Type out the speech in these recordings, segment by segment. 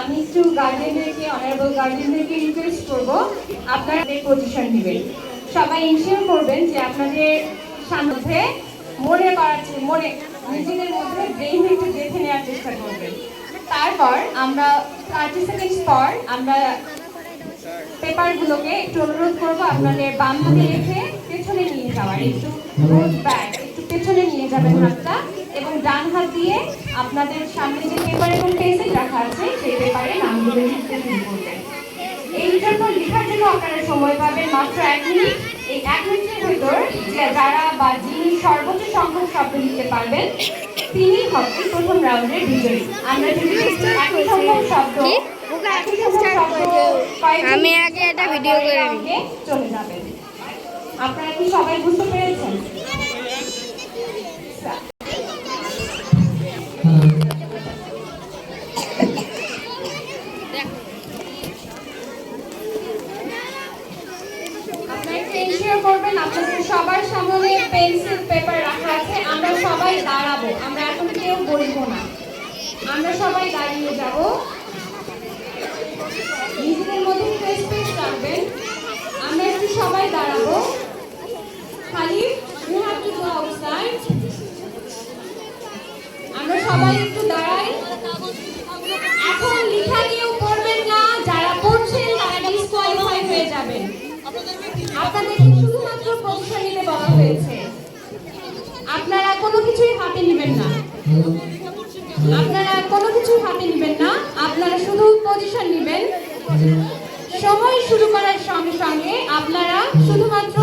আমি একটু গার্জেনদেরকে honourable গার্জেনদেরকে request করব। আপনারা পজিশন দিবেন। সবাই ইনশিওর করবেন যে আপনাদের সামনে মনে করার মনে নিজেদের মধ্যে ব্রেইন একটু দেখে নেওয়ার চেষ্টা করবেন। তারপর আমরা থার্টি সেকেন্ডস পর আমরা পেপারগুলোকে একটু অনুরোধ করব আপনাদের বাম হাতে রেখে পেছনে নিয়ে যাওয়ার। একটু ব্যাক একটু পেছনে নিয়ে যাবেন হাতটা। এবং ডান হাত দিয়ে আপনাদের সামনে যে পেপার এবং পেন্সিল রাখা আছে সেই পেপারে নামগুলো লিখতে শুরু করবেন এই জন্য লেখার জন্য আপনারা সময় পাবেন মাত্র এক মিনিট। এই এক মিনিটের ভিতর যে যারা বা যিনি সর্বোচ্চ সংখ্যক শব্দ লিখতে পারবেন তিনি হচ্ছেন প্রথম রাউন্ডের বিজয়ী। আমরা যদি একই সংখ্যক শব্দ আমি আগে একটা ভিডিও করে। চলে যাবেন। আপনারা কি সবাই বুঝতে পেরেছেন? Ensure করবেন, আপনাদের সবার সামনে পেন্সিল, পেপার রাখা আছে, আমরা সবাই দাঁড়াবো, আমরা এখন কেউ বলব না। আমরা সবাই দাঁড়িয়ে যাব। নিজেদের মধ্যে স্পেস রাখবেন। আমরা একটু সবাই দাঁড়াবো। খালি ইউ টু গো আউটসাইড আমরা সবাই একটু আপনাদেরকে শুধুমাত্র পজিশন নিতে বলা হয়েছে। আপনারা কোনো কিছুই হাতে নেবেন না। আপনারা কোনো কিছুই হাতে নেবেন না। আপনারা শুধু পজিশন নেবেন। সময় শুরু করার সঙ্গে সঙ্গে আপনারা শুধুমাত্র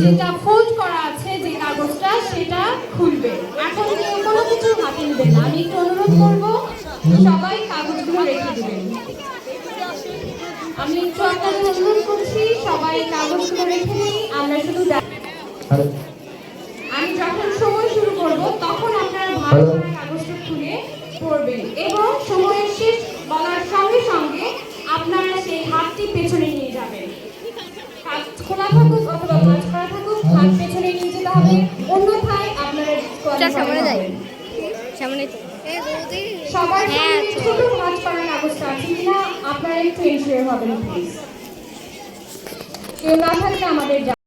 যেটা ফোল্ড করা আছে, যে কাগজটা, সেটা খুলবে। এখন কেউ কোনো কিছু হাতে নেবেন না। আমি একটু অনুরোধ করব, সবাই কাগজগুলো রেখে দেবেন। আমি একটু আপনাদের অনুরোধ করছি সবাই কাগজগুলো রেখে নিই আমরা শুধু আমি যখন সময় শুরু করব তখন আপনারা ভালো করে কাগজটা খুলে পড়বেন এবং সময়ের শেষ বলার সঙ্গে সঙ্গে আপনারা সেই হাতটি পেছনে নিয়ে যাবেন। হাত খোলা থাকুক অথবা ভাঁজ করা থাকুক হাত পেছনে নিয়ে যেতে হবে অন্যথায় আপনারা সামনে যাই। সামনে সবার হ্যাঁ, সামনে ছোট ভাঁজ করা কাগজটা আছে কিনা? আমাদের